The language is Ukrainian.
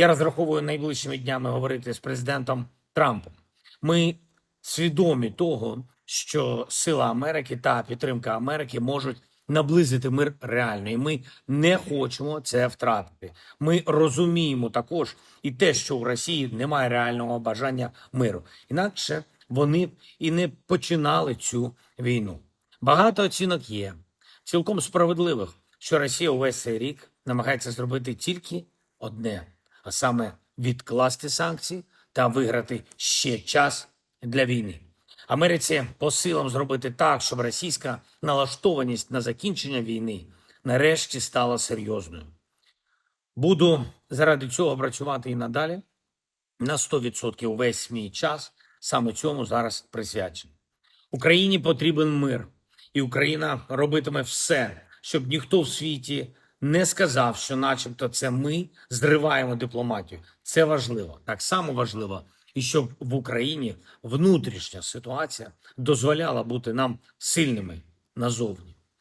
Я розраховую найближчими днями говорити з президентом Трампом. Ми свідомі того, що сила Америки та підтримка Америки можуть наблизити мир реально, і ми не хочемо це втратити. Ми розуміємо також і те, що у Росії немає реального бажання миру. Інакше вони і не починали цю війну. Багато оцінок є, цілком справедливих, що Росія увесь цей рік намагається зробити тільки одне, а саме відкласти санкції та виграти ще час для війни. Америці по силам зробити так, щоб російська налаштованість на закінчення війни нарешті стала серйозною. Буду заради цього працювати і надалі на 100% увесь мій час саме цьому зараз присвячений. Україні потрібен мир, і Україна робитиме все, щоб ніхто в світі не сказав, що, начебто, це ми зриваємо дипломатію. Це важливо. Так само важливо, і щоб в Україні внутрішня ситуація дозволяла бути нам сильними назовні.